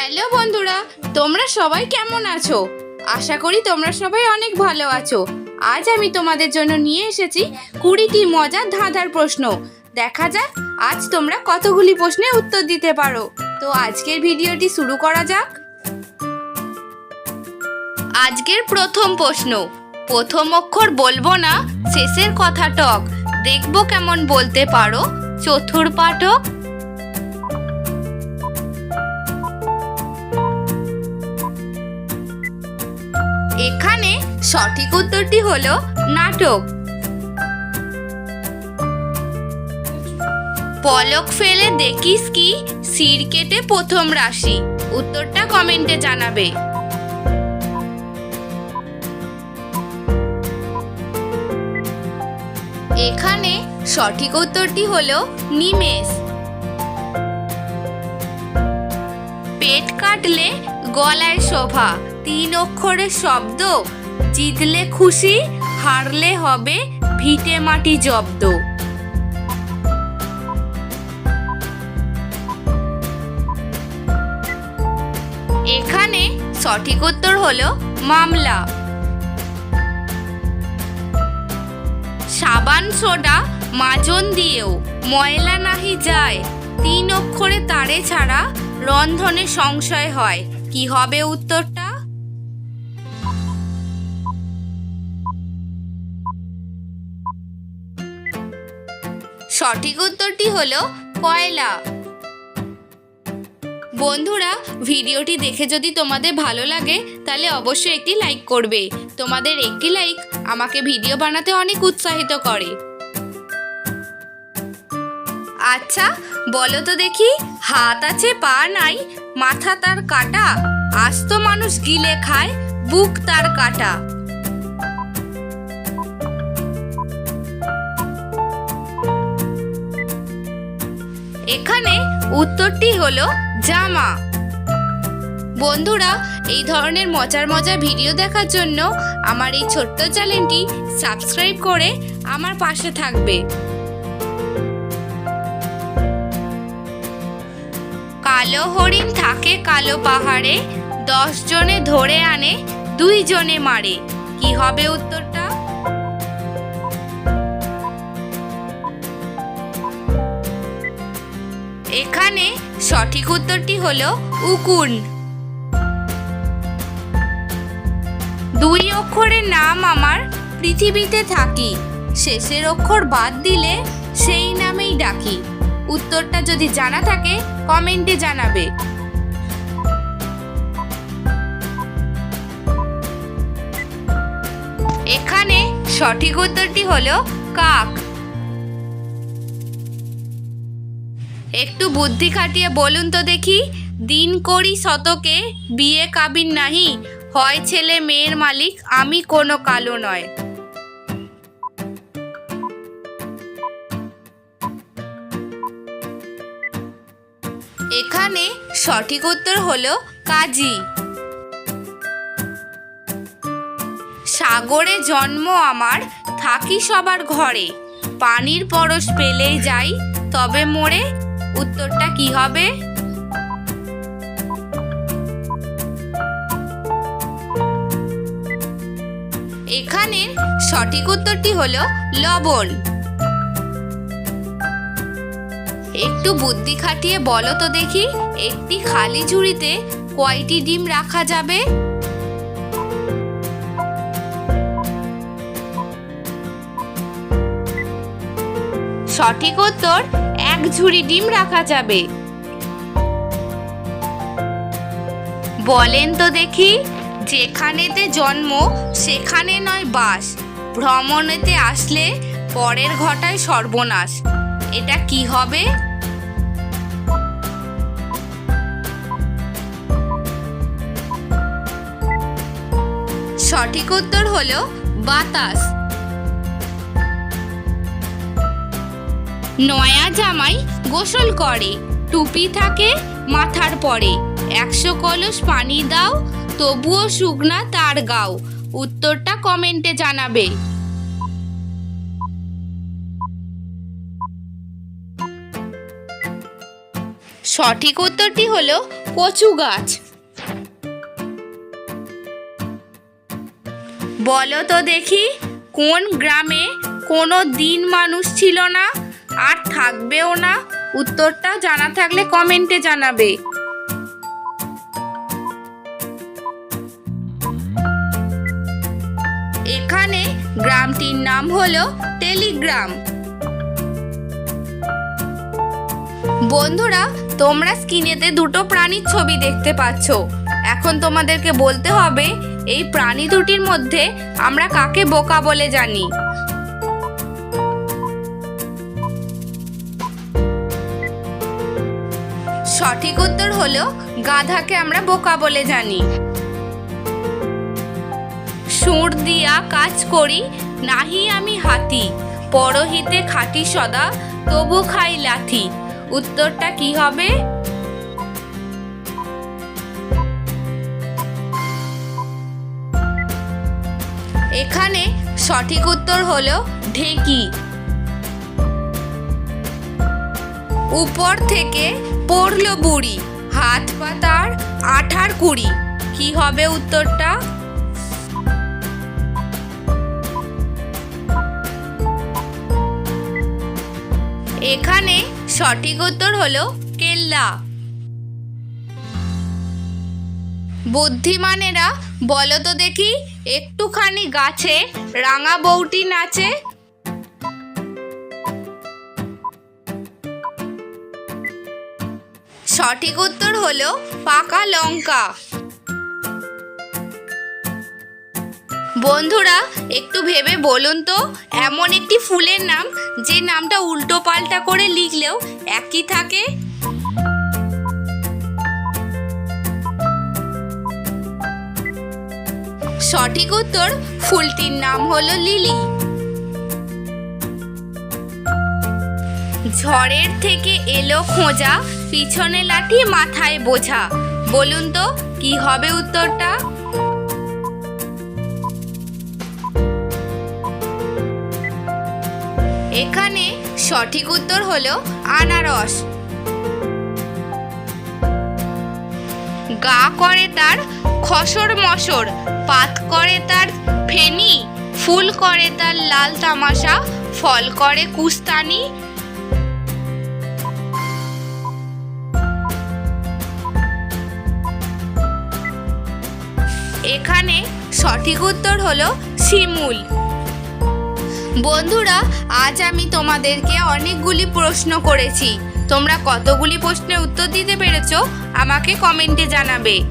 Hello বন্ধুরা, তোমরা সবাই কেমন আছো? আশা করি তোমরা সবাই অনেক ভালো আছো। আজ আমি তোমাদের জন্য নিয়ে এসেছি কুড়িটি মজার ধাঁধার প্রশ্ন। দেখা যাক, আজ তোমরা কতগুলি প্রশ্নের উত্তর দিতে পারো। তো আজকের ভিডিওটি শুরু করা যাক। আজকের প্রথম প্রশ্ন, প্রথম অক্ষর বলব না, শেষের কথা টক। দেখব কেমন বলতে পারো। চতুর সঠিক উত্তরটি হলো নাটক। পলক ফেলে দেখিস কি? সির কেটে প্রথম রাশি। উত্তরটা কমেন্টে জানাবে। এখানে সঠিক উত্তরটি হলো নিমেষ। পেট কাটলে গলায় শোভা। তিন অক্ষরের শব্দ জিতলে খুশি, হারলে হবে ভিটে মাটি জব্দ। এখানে সঠিক উত্তর হলো মামলা। সাবান, সোডা, মাজন দিয়েও ময়লা নাহি যায়। তিন অক্ষরে তারে ছাড়া রন্ধনে সংশয় হয়। কি হবে উত্তরটা? সঠিক উত্তরটি হলো কয়লা বন্ধুরা, ভিডিওটি দেখে যদি তোমাদের ভালো লাগে, তাহলে অবশ্যই একটি লাইক করবে। তোমাদের একটি লাইক আমাকে ভিডিও বানাতে অনেক উৎসাহিত করে। আচ্ছা বলো তো দেখি, হাত আছে, পা নাই, মাথা তার কাটা, আস্ত মানুষ গিলে খায়, বুক তার কাটা। এখানে উত্তরটি হলো জামা। বন্ধুরা, এই ধরনের মজার মজার ভিডিও দেখার জন্য আমার এই ছোট্ট চ্যানেলটি সাবস্ক্রাইব করে আমার পাশে থাকবে। কালো হরিণ থাকে কালো পাহাড়ে, দশ জনে ধরে আনে, দুই জনে মারে। কি হবে উত্তরটা এখানে সঠিক উত্তরটি হলো উকুন। দুই অক্ষরের নাম আমার পৃথিবীতে থাকি। শেষের অক্ষর বাদ দিলে সেই নামেই ডাকি। উত্তরটা যদি জানা থাকে, কমেন্টে জানাবে। এখানে সঠিক উত্তরটি হলো কাক। একটু বুদ্ধি খাটিয়ে বলুন তো দেখি। দিন করি শতকে, বিয়ে কাবিন নাহি। হয় ছেলে মেয়ের মালিক, আমি কোনো কালো নয়। এখানে সঠিক উত্তর হলো কাজী। সাগরে জন্ম আমার, থাকি সবার ঘরে। পানির পরশ পেলেই যাই, তবে মোড়ে উত্তরটা কি হবে? এখানে সঠিক উত্তরটি হলো লবণ। একটু বুদ্ধি খাটিয়ে বলো তো দেখি, একটি খালি ঝুড়িতে কয়টি ডিম রাখা যাবে? সঠিক উত্তর এক ঝুড়ি ডিম রাখা যাবে। বলেন তো দেখি, যেখানেতে জন্ম, সেখানে নয় বাস। ভ্রমণেতে আসলে পরের ঘটায় সর্বনাশ। এটা কি হবে? সঠিক উত্তর হলো বাতাস। নয়া জামাই গোসল করে। টুপি থাকে মাথার পরে। একশো কলস পানি দাও, তবুও শুকনা তার গাও। উত্তরটা কমেন্টে জানাবে। সঠিক উত্তরটি হলো কচু গাছ। বলো তো দেখি, কোন গ্রামে কোনো দিন মানুষ ছিল না? আর থাকবেও না। উত্তরটা জানা থাকলে কমেন্টে জানাবে। এখানে গ্রামটির নাম হলো টেলিগ্রাম। বন্ধুরা, তোমরা স্ক্রিনেতে দুটো প্রাণীর ছবি দেখতে পাচ্ছ। এখন তোমাদেরকে বলতে হবে, এই প্রাণী দুটির মধ্যে আমরা কাকে বোকা বলে জানি? সঠিক উত্তর হলো গাধাকে আমরা বোকা বলে জানি। সুর দিয়া কাজ করি, নাহি আমি হাতি। পরহিতে খাটি সদা, তবু খাই লাথি। উত্তরটা কি হবে? এখানে সঠিক উত্তর হলো ঢেকি। উপর থেকে পড়ল বুড়ি, হাত পাতার আঠার কুড়ি। কি হবে উত্তরটা? এখানে সঠিক উত্তর হলো কেল্লা। বুদ্ধিমানেরা বলো তো দেখি, একটুখানি গাছে রাঙা বউটি নাচে সঠিক উত্তর হলো পাকা লঙ্কা। বন্ধুরা, একটু ভেবে বলুন তো, এমন একটি ফুলের নাম যে নামটা উল্টো পাল্টা করে লিখলেও একই থাকে? সঠিক উত্তর ফুলটির নাম হলো লিলি। ঝড়ের থেকে এলো খোঁজা, পিছনে লাঠি মাথায় বোঝা। বলুন তো, কি হবে উত্তরটা? এখানে সঠিক উত্তর হলো আনারস। গা করে তার খসর মসর, পাত করে তার ফেনি, ফুল করে তার লাল তামাশা, ফল করে কুস্তানি এখানে সঠিক উত্তর হলো শিমুল। বন্ধুরা, আজ আমি তোমাদেরকে অনেকগুলি প্রশ্ন করেছি। তোমরা কতগুলি প্রশ্নের উত্তর দিতে পেরেছ আমাকে কমেন্টে জানাবে।